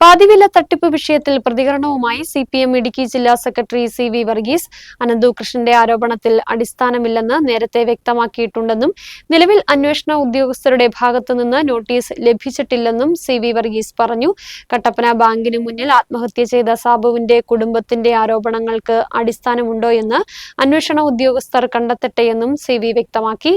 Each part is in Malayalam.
പാതിവില തട്ടിപ്പ് വിഷയത്തിൽ പ്രതികരണവുമായി സി പി എം ഇടുക്കി ജില്ലാ സെക്രട്ടറി സി വി വർഗീസ് അനന്തുകൃഷ്ണന്റെ ആരോപണത്തിൽ അടിസ്ഥാനമില്ലെന്ന് നേരത്തെ വ്യക്തമാക്കിയിട്ടുണ്ടെന്നും നിലവിൽ അന്വേഷണ ഉദ്യോഗസ്ഥരുടെ ഭാഗത്തുനിന്ന് നോട്ടീസ് ലഭിച്ചിട്ടില്ലെന്നും സി വി വർഗീസ് പറഞ്ഞു. കട്ടപ്പന ബാങ്കിന് മുന്നിൽ ആത്മഹത്യ ചെയ്ത സാബുവിന്റെ കുടുംബത്തിന്റെ ആരോപണങ്ങൾക്ക് അടിസ്ഥാനമുണ്ടോ എന്ന് അന്വേഷണ ഉദ്യോഗസ്ഥർ കണ്ടെത്തട്ടെയെന്നും സി വി വ്യക്തമാക്കി.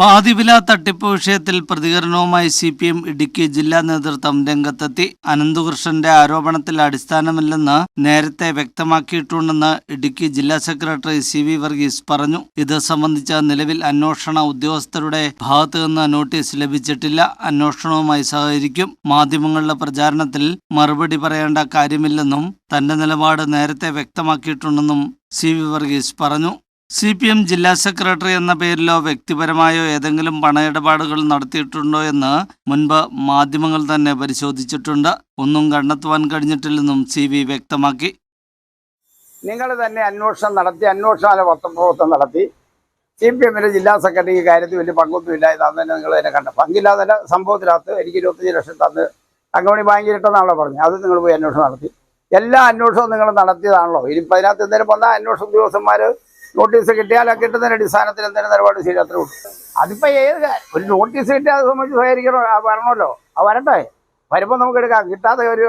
പാതിവില തട്ടിപ്പ് വിഷയത്തിൽ പ്രതികരണവുമായി സി പി എം ഇടുക്കി ജില്ലാ നേതൃത്വം രംഗത്തെത്തി. അനന്തകൃഷ്ണന്റെ ആരോപണത്തിൽ അടിസ്ഥാനമില്ലെന്ന് നേരത്തെ വ്യക്തമാക്കിയിട്ടുണ്ടെന്ന് ഇടുക്കി ജില്ലാ സെക്രട്ടറി സി വി വർഗീസ് പറഞ്ഞു. ഇത് സംബന്ധിച്ച നിലവിൽ അന്വേഷണ ഉദ്യോഗസ്ഥരുടെ ഭാഗത്തു നിന്ന് നോട്ടീസ് ലഭിച്ചിട്ടില്ല. അന്വേഷണവുമായി സഹകരിക്കും. മാധ്യമങ്ങളുടെ പ്രചാരണത്തിൽ മറുപടി പറയേണ്ട കാര്യമില്ലെന്നും തന്റെ നിലപാട് നേരത്തെ വ്യക്തമാക്കിയിട്ടുണ്ടെന്നും സി വി വർഗീസ് പറഞ്ഞു. സി പി എം ജില്ലാ സെക്രട്ടറി എന്ന പേരിലോ വ്യക്തിപരമായോ ഏതെങ്കിലും പണയിടപാടുകൾ നടത്തിയിട്ടുണ്ടോ എന്ന് മുൻപ് മാധ്യമങ്ങൾ തന്നെ പരിശോധിച്ചിട്ടുണ്ട്. ഒന്നും കണ്ടെത്തുവാൻ കഴിഞ്ഞിട്ടില്ലെന്നും സി വി വ്യക്തമാക്കി. നിങ്ങൾ തന്നെ അന്വേഷണം നടത്തി അന്വേഷണ പത്രപ്രവർത്തനം നടത്തി. സി പി എമ്മിലെ ജില്ലാ സെക്രട്ടറി കാര്യത്തിൽ വലിയ പങ്കൊന്നുമില്ല. ഇതാന്ന് തന്നെ നിങ്ങൾ തന്നെ കണ്ട പങ്കില്ലാതെ സംഭവത്തിനകത്ത് എനിക്ക് ഇരുപത്തഞ്ച് ലക്ഷം തന്ന് തങ്കമണി ബാങ്കിൽ ഇട്ടെന്നാണല്ലോ പറഞ്ഞത്. അത് നിങ്ങൾ പോയി അന്വേഷണം നടത്തി. എല്ലാ അന്വേഷണവും നിങ്ങൾ നടത്തിയതാണല്ലോ. ഇനിയിപ്പോൾ അതിനകത്ത് എന്തെങ്കിലും വന്നാൽ അന്വേഷണ ഉദ്യോഗസ്ഥന്മാർ നോട്ടീസ് കിട്ടിയാൽ ആ കിട്ടുന്നതിന്റെ അടിസ്ഥാനത്തിൽ എന്തെങ്കിലും നിലപാട് ശരി അത്രേ ഉള്ളൂ. അതിപ്പോ ഏത് ഒരു നോട്ടീസ് കിട്ടിയാൽ അത് സംബന്ധിച്ച് സഹകരിക്കണോ ആ വരണമല്ലോ. ആ വരട്ടെ. വരുമ്പോൾ നമുക്ക് എടുക്കാം. കിട്ടാതെ ഒരു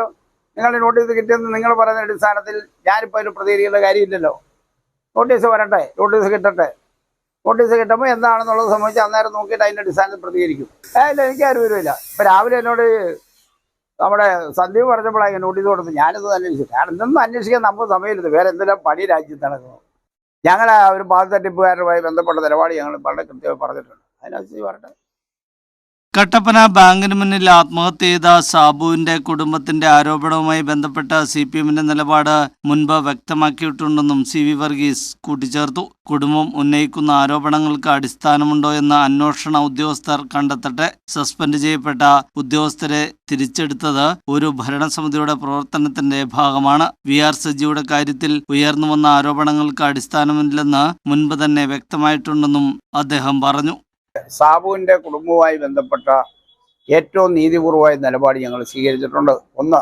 നിങ്ങളുടെ നോട്ടീസ് കിട്ടിയെന്ന് നിങ്ങൾ പറയുന്ന അടിസ്ഥാനത്തിൽ ഞാനിപ്പോൾ ഒരു പ്രതികരിക്കേണ്ട കാര്യമില്ലല്ലോ. നോട്ടീസ് വരട്ടെ. നോട്ടീസ് കിട്ടട്ടെ. നോട്ടീസ് കിട്ടുമ്പോൾ എന്താണെന്നുള്ളത് സംബന്ധിച്ച് അന്നേരം നോക്കിയിട്ട് അതിന്റെ അടിസ്ഥാനത്തിൽ പ്രതികരിക്കും. ഇല്ല എനിക്ക് ആരും വരുമില്ല ഇപ്പൊ രാവിലെ എന്നോട് നമ്മുടെ സന്ദീപ് പറഞ്ഞപ്പോഴാണ് നോട്ടീസ് കൊടുത്തത്. ഞാനിത് അന്വേഷിച്ചു. കാരണം ഇതൊന്നും അന്വേഷിക്കാൻ നമുക്ക് സമയമില്ല. വേറെ എന്തെല്ലാം പണി രാജ്യത്ത് നടക്കുന്നു. ഞങ്ങൾ ഒരു പാത തട്ടിപ്പുകാരുമായി ബന്ധപ്പെട്ട നിലപാട് ഞങ്ങൾ വളരെ കൃത്യമായി പറഞ്ഞിട്ടുണ്ട്. അതിനനുസരിച്ച് വരട്ടെ. കട്ടപ്പന ബാങ്കിന് മുന്നിൽ ആത്മഹത്യ ചെയ്ത സാബുവിന്റെ കുടുംബത്തിന്റെ ആരോപണവുമായി ബന്ധപ്പെട്ട സി പി എമ്മിന്റെ നിലപാട് മുൻപ് വ്യക്തമാക്കിയിട്ടുണ്ടെന്നും സി വി വർഗീസ് കൂട്ടിച്ചേർത്തു. കുടുംബം ഉന്നയിക്കുന്ന ആരോപണങ്ങൾക്ക് അടിസ്ഥാനമുണ്ടോ എന്ന് അന്വേഷണ ഉദ്യോഗസ്ഥർ കണ്ടെത്തട്ടെ. സസ്പെൻഡ് ചെയ്യപ്പെട്ട ഉദ്യോഗസ്ഥരെ തിരിച്ചെടുത്തത് ഒരു ഭരണസമിതിയുടെ പ്രവർത്തനത്തിന്റെ ഭാഗമാണ്. വി ആർ സജിയുടെ കാര്യത്തിൽ ഉയർന്നു വന്ന ആരോപണങ്ങൾക്ക് അടിസ്ഥാനമില്ലെന്ന് മുൻപ് തന്നെ വ്യക്തമായിട്ടുണ്ടെന്നും അദ്ദേഹം പറഞ്ഞു. സാബുവിന്റെ കുടുംബവുമായി ബന്ധപ്പെട്ട ഏറ്റവും നീതിപൂർവമായ നിലപാട് ഞങ്ങൾ സ്വീകരിച്ചിട്ടുണ്ട്. ഒന്ന്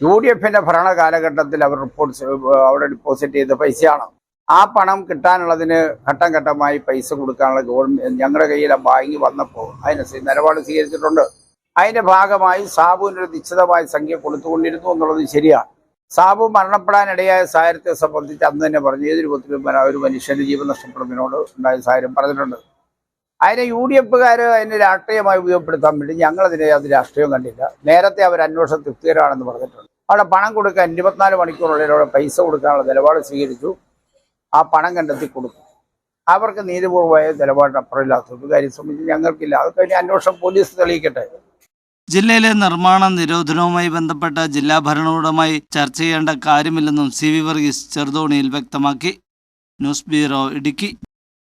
യു ഡി എഫിന്റെ ഭരണ കാലഘട്ടത്തിൽ അവർ റിപ്പോർട്ട് അവിടെ ഡിപ്പോസിറ്റ് ചെയ്ത പൈസയാണ്. ആ പണം കിട്ടാനുള്ളതിന് ഘട്ടം ഘട്ടമായി പൈസ കൊടുക്കാനുള്ള ഗവൺമെന്റ് ഞങ്ങളുടെ കയ്യിൽ ആ ബാങ്ക് വന്നപ്പോൾ അതിനനുസരിച്ച് നിലപാട് സ്വീകരിച്ചിട്ടുണ്ട്. അതിന്റെ ഭാഗമായി സാബുവിന് ഒരു നിശ്ചിതമായ സംഖ്യ കൊടുത്തുകൊണ്ടിരുന്നു എന്നുള്ളത് ശരിയാണ് സാബു മരണപ്പെടാനിടയായ സാഹചര്യത്തെ സംബന്ധിച്ച് അന്ന് തന്നെ പറഞ്ഞു ഏതൊരു രൂപത്തിലും ഒരു മനുഷ്യന്റെ ജീവൻ നഷ്ടപ്പെടുന്നതിനോട് ഉണ്ടായ സാഹചര്യം പറഞ്ഞിട്ടുണ്ട്. അതിനെ യു ഡി എഫുകാർ അതിനെ രാഷ്ട്രീയമായി ഉപയോഗപ്പെടുത്താൻ വേണ്ടി ഞങ്ങളതിനെ അത് രാഷ്ട്രീയം കണ്ടില്ല. നേരത്തെ അവർ അന്വേഷണം തൃപ്തികരമാണെന്ന് പറഞ്ഞിട്ടുണ്ട്. അവിടെ പണം കൊടുക്കാൻ ഇരുപത്തിനാല് മണിക്കൂറുള്ളിൽ അവിടെ പൈസ കൊടുക്കാനുള്ള നിലപാട് സ്വീകരിച്ചു. ആ പണം കണ്ടെത്തി കൊടുക്കും അവർക്ക് നീതിപൂർവമായ നിലപാടിന് അപ്പുറമില്ലാത്ത ഒരു കാര്യം സംബന്ധിച്ച് ഞങ്ങൾക്കില്ല. അത് കഴിഞ്ഞ് അന്വേഷണം പോലീസ് തെളിയിക്കട്ടെ. ജില്ലയിലെ നിർമ്മാണ നിരോധനവുമായി ബന്ധപ്പെട്ട ജില്ലാ ഭരണകൂടമായി ചർച്ച ചെയ്യേണ്ട കാര്യമില്ലെന്നും സി വി വർഗീസ് ചെറുതോണിയിൽ വ്യക്തമാക്കി. News bureau Idukki.